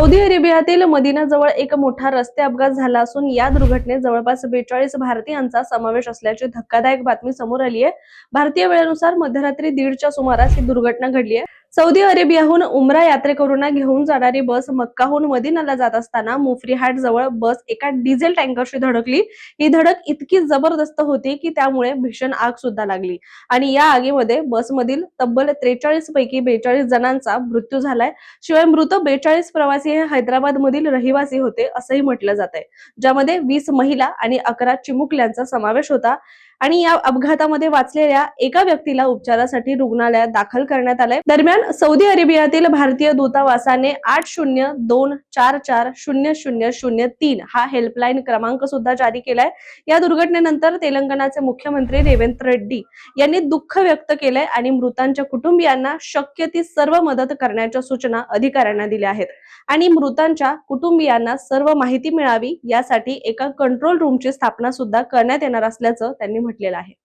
Saudi अरेबियातील मदिनाजवळ एक मोठा रस्ते अपघात झाला असून या दुर्घटनेत जवळपास बेचाळीस भारतीयांचा समावेश असल्याची धक्कादायक बातमी समोर आली आहे भारतीय वेळेनुसार मध्यरात्री दीडच्या सुमारास ही दुर्घटना घडली आहे सौदी अरेबियाहून उमरा यात्रेकरूंना घेऊन जाणारी बस मक्काहून मदिनाला जात असताना मुफरी हाट जवळ बस एका डिझेल टँकरशी धडकली. ही धडक इतकी जबरदस्त होती की त्यामुळे भीषण आग सुद्धा लागली. आणि या आगीमध्ये बसमधील तब्बल त्रेचाळीस पैकी बेचाळीस जणांचा मृत्यू झालाय. शिवाय मृत बेचाळीस प्रवासी हे हैदराबाद मधील रहिवासी होते असंही म्हटलं जात आहे ज्यामध्ये वीस महिला आणि अकरा चिमुकल्यांचा समावेश होता. आणि या अपघातामध्ये वाचलेल्या एका व्यक्तीला उपचारासाठी रुग्णालयात दाखल करण्यात आलंय. दरम्यान सौदी अरेबियातील भारतीय दूतावासाने आठ शून्य दोन चार चार शून्य शून्य शून्य तीन हा हेल्पलाईन क्रमांक सुद्धा जारी केलाय. या दुर्घटनेनंतर तेलंगणाचे मुख्यमंत्री रेवंत रेड्डी यांनी दुःख व्यक्त केलंय आणि मृतांच्या कुटुंबियांना शक्य ती सर्व मदत करण्याच्या सूचना अधिकाऱ्यांना दिल्या आहेत. आणि मृतांच्या कुटुंबियांना सर्व माहिती मिळावी यासाठी एका कंट्रोल रूमची स्थापना सुद्धा करण्यात येणार असल्याचं त्यांनी म्हटलेलं आहे.